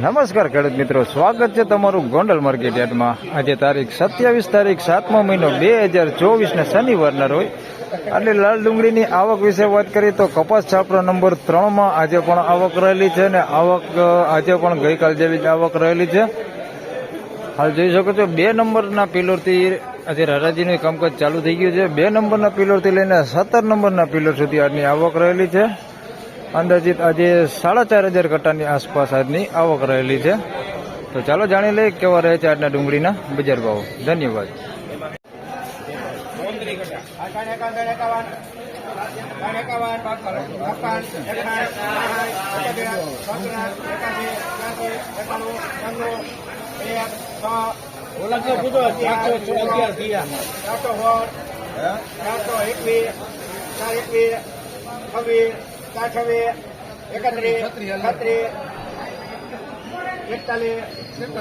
નમસ્કાર ખેડૂત મિત્રો, સ્વાગત છે તમારું ગોંડલ માર્કેટ યાર્ડમાં. આજે તારીખ સત્યાવીસ તારીખ સાતમો મહિનો બે હજાર ચોવીસને શનિવારના રોજ. એટલે લાલ ડુંગળીની આવક વિશે વાત કરીએ તો કપાસ છાપરો નંબર ત્રણમાં આજે પણ આવક રહેલી છે અને આવક આજે પણ ગઈકાલ જેવી જ આવક રહેલી છે. હાલ જોઈ શકો છો, બે નંબરના પિલરથી આજે હરાજીનું કામકાજ ચાલુ થઈ ગયું છે. બે નંબરના પિલરથી લઈને સત્તર નંબરના પિલર સુધી આજની આવક રહેલી છે. અંદાજિત આજે સાડા ચાર હજાર કટ્ટાની આસપાસ આજની આવક રહેલી છે તો ચાલો જાણી લઈએ કેવા રહે છે આજના ડુંગળીના બજાર ભાવ ધન્યવાદ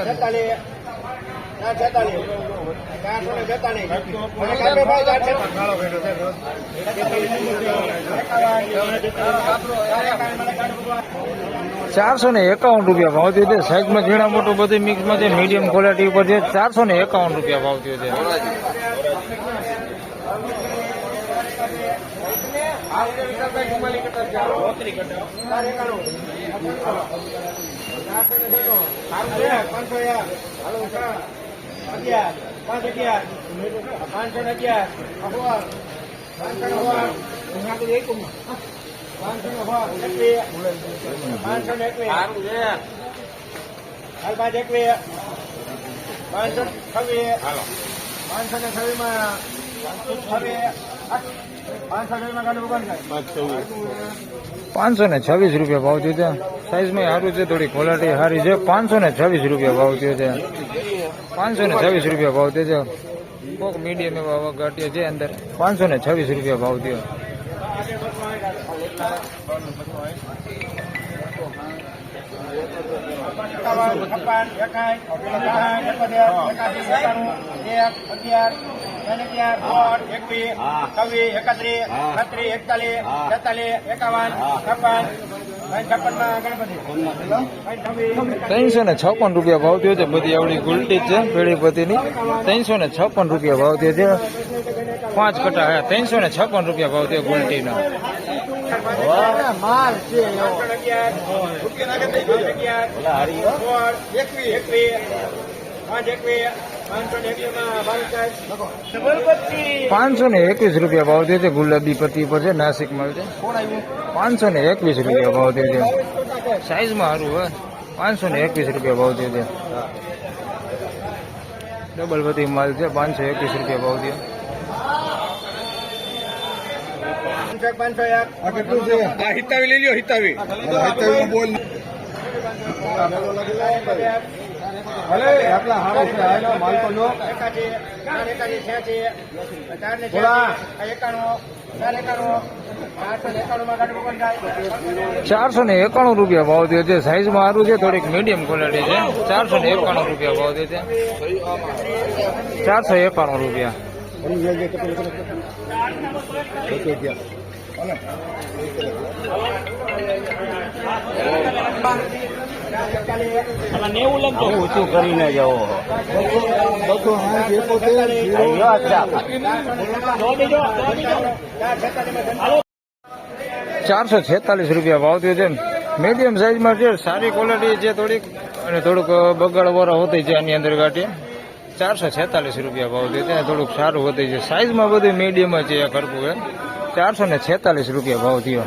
છેતાલીસ ચારસો ને છેતાલીસ એકાવન રૂપિયા ભાવ થયો છે. સાઈઝમાં ઝીણા મોટું બધું મિક્સમાં છે મીડિયમ ક્વોલિટી ઉપર છે ચારસો ને એકાવન રૂપિયા ભાવ થયો છે પાંચસો યાર હાલો છ અગિયાર પાંચ અગિયાર પાંચસો અગિયાર અગિયાર પાંચસો અગિયાર પાંચસો અગિયાર એકવીસ પાંચસો એકવીસ હાલ પાંચ એકવીસ પાંચસો છવ્વીસ પાંચસો ને છવ્વીસમાં છવ્વીસ. પાંચસો ને છવ્વીસ રૂપિયા ભાવ થયો છે સાઈઝમાં સારું છે થોડી ક્વોલિટી સારી છે. પાંચસો ને છવ્વીસ રૂપિયા ભાવ થયો છે. પાંચસો ને છવ્વીસ રૂપિયા ભાવ થયો છે. કોક મીડિયમ એવા ગાંઠિયા છે અંદર. પાંચસો ને છવ્વીસ રૂપિયા ભાવ થયો. અગિયાર એકવીસ છવ્વીસ એકત્રીસ છત્રીસ એકતાલીસ એકાવન છપ્પન ત્રણસો ને છપ્પન રૂપિયા ભાવ થયો છે. બધી આવડી ગુલટી છે પેઢીપતિની ત્રણસો ને છપ્પન રૂપિયા ભાવ થયો છે. પાંચ કટા હા. ત્રણસો ને છપ્પન રૂપિયા ભાવ થયો ગુલટીનો માલ છે અગિયાર અગિયાર સોળ એકવીસ એકવીસ પાંચ એકવીસ પાંચસો ને એકવીસ રૂપિયા ભાવ થયો છે ગુલાબી પતિ પર છે નાસિકમાં છે. પાંચસો ને એકવીસ રૂપિયા ભાવ થયો છે. સાઈઝમાં સારું હોય પાંચસો ને એકવીસ રૂપિયા ભાવ થયો છે. ડબલ બધી માલ છે પાંચસો એકવીસ રૂપિયા ભાવ થયો હિતાવી લઈ લ્યો હિતાવી. હિતાવી બોલ. ભલે આટલા હારો છે, આયલો માલ તો લો એકાસી ચાર એકાસી છ્યાસી ચાર ને બોલા. છ્યાસી એકાણું ચાર એકાણું ચારસો ને એકાણું માં ગાડી પકડ થાય ચારસો ને એકાણું રૂપિયા ભાવ થયો છે. સાઈઝમાં સારું છે, થોડીક મીડિયમ ક્વોલિટી છે. ચારસો ને એકાણું રૂપિયા ભાવ થયો છે. ચારસો એકાણું રૂપિયા. કરીને એકોતેર ચારસો છેતાલીસ રૂપિયા ભાવ થયો છે મીડિયમ સાઈઝમાં છે, સારી ક્વોલિટી છે થોડીક. અને થોડુંક બગાડવાળા હોતી છે આની અંદર ગાંઠી ચારસો છેતાલીસ રૂપિયા ભાવ થયો છે થોડુંક સારું હોતી છે. સાઈઝમાં બધું મીડિયમ છે, આ કરવું છે ચારસો ને છેતાલીસ રૂપિયા ભાવ થયો.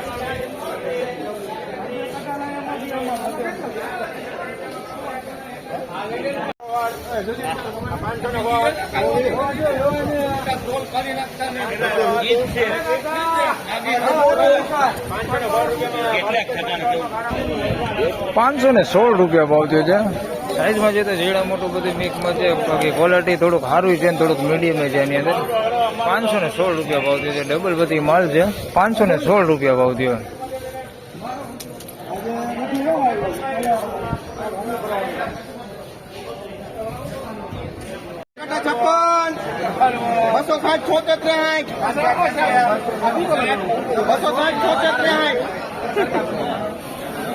પાંચસો ને સોળ રૂપિયા ભાવ થયો છે. સાઈઝમાં છે તો ઝીણા મોટું બધું મિક્સમાં છે, બાકી ક્વોલિટી થોડુંક સારું છે ને થોડુંક મીડિયમ છે એની અંદર. પાંચસો ને સોળ રૂપિયા ભાવ થયો છે ડબલ બધી માલ છે. પાંચસો ને સોળ રૂપિયા ભાવ થયો. બસો સાઠ છોતેર બસો સાઠ છોતેર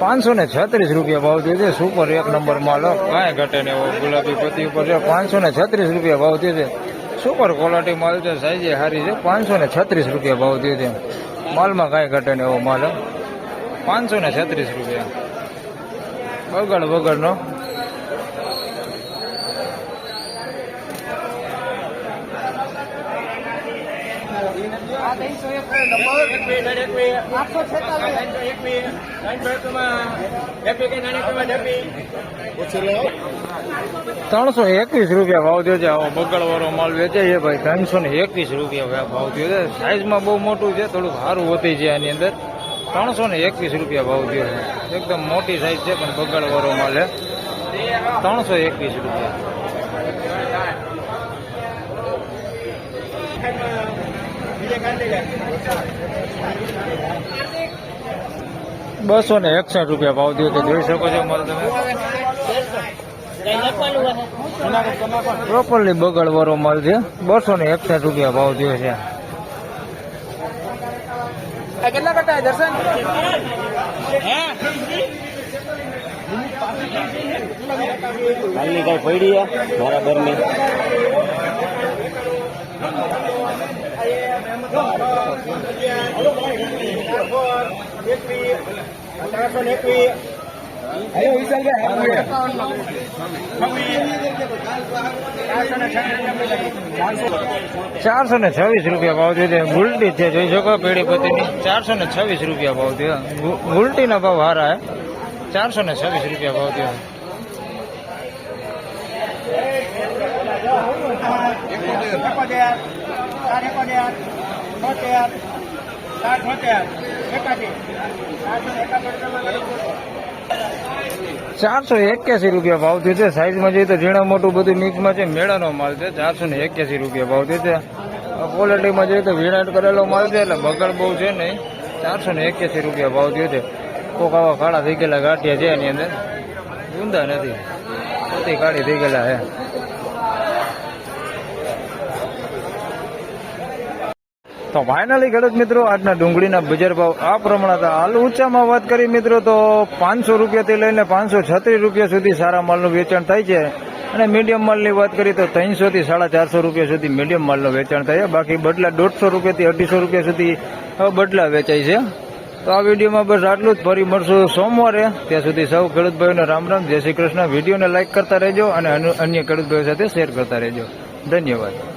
પાંચસો ને છત્રીસ રૂપિયા ભાવ દે છે સુપર એક નંબર માલ કાંઈ ઘટે ને એવો ગુલાબી પતિ ઉપર છે. પાંચસો ને છત્રીસ રૂપિયા ભાવ દે છે સુપર ક્વોલિટી માલ છે સાઈઝે સારી છે. પાંચસો ને છત્રીસ રૂપિયા ભાવ દે છે માલમાં કાંઈ ઘટે ને એવો માલ પાંચસો ને છત્રીસ રૂપિયા. બગડ વગરનો ત્રણસો એકવીસ રૂપિયા ભાવ થયો છે. આવો બગડવાળો માલ વેચે છે ભાઈ. ત્રણસો ને એકવીસ રૂપિયા ભાવ થયો છે. સાઈઝમાં બહુ મોટું છે, થોડુંક સારું હોતી છે આની અંદર. ત્રણસો ને એકવીસ રૂપિયા ભાવ થયો છે. એકદમ મોટી સાઈઝ છે, પણ બગડવાળો માલ છે. ત્રણસો એકવીસ રૂપિયા. બસો ને એકસઠ રૂપિયા ભાવ દો તો જોઈ શકો છો મારે તમે. પ્રોપરલી બગડવાળો માલ છે. બસો ને એકસઠ રૂપિયા ભાવ દો છે. કેટલા કરતા દર્શન? હાલની કઈ પડી બરાબરની ત્રણસો ને એકવીસ આયો વિશાલભાઈ ચારસો ને છવ્વીસ રૂપિયા ભાવ થયો છે ગુલટી છે જોઈ શકો પેઢી પતિની ચારસો ને છવ્વીસ રૂપિયા ભાવ થયો ગુ- ગુલટીના ભાવ હારા હે ચારસો ને છવ્વીસ રૂપિયા ભાવ થયો એકોતેર. સાત એકોતેર છોતેર સાત છોતેર એકાસી. ચારસો એકાસી ચારસો એક્યાસી રૂપિયા ભાવ થયો છે. સાઈઝમાં જોઈએ તો ઝીણા મોટું બધું મિક્સમાં છે મેળાનો માલ છે. ચારસો ને એક્યાસી રૂપિયા ભાવ થયો છે. ક્વોલિટીમાં જોઈએ તો વીણાટ કરેલો માલ છે એટલે બગડ બહુ છે નહીં. ચારસો ને એક્યાસી રૂપિયા ભાવ થયો છે. કોક આવા કાળા થઈ ગયેલા ગાંઠિયા છે એની અંદર. ઊંધા નથી. પોતી કાળી થઈ ગયેલા છે. તો ફાઇનલી ખેડૂત મિત્રો, આજના ડુંગળીના બજાર ભાવ આ પ્રમાણે હતા. હાલ ઊંચામાં વાત કરી મિત્રો, તો પાંચસો રૂપિયાથી લઈને પાંચસો છત્રીસ રૂપિયા સુધી સારા માલનું વેચાણ થાય છે. અને મીડિયમ માલની વાત કરીએ તો ત્રણસો થી સાડા ચારસો રૂપિયા સુધી મીડિયમ માલનું વેચાણ થાય છે. બાકી બદલા દોઢસો રૂપિયાથી અઢીસો રૂપિયા સુધી બદલા વેચાય છે. તો આ વિડીયોમાં બસ આટલું જ. ફરી મળશું સોમવારે. ત્યાં સુધી સૌ ખેડૂત ભાઈઓને રામ રામ. જય શ્રી કૃષ્ણ. વિડીયોને લાઇક કરતા રહેજો અને અન્ય ખેડૂત ભાઈઓ સાથે શેર કરતા રહેજો. ધન્યવાદ.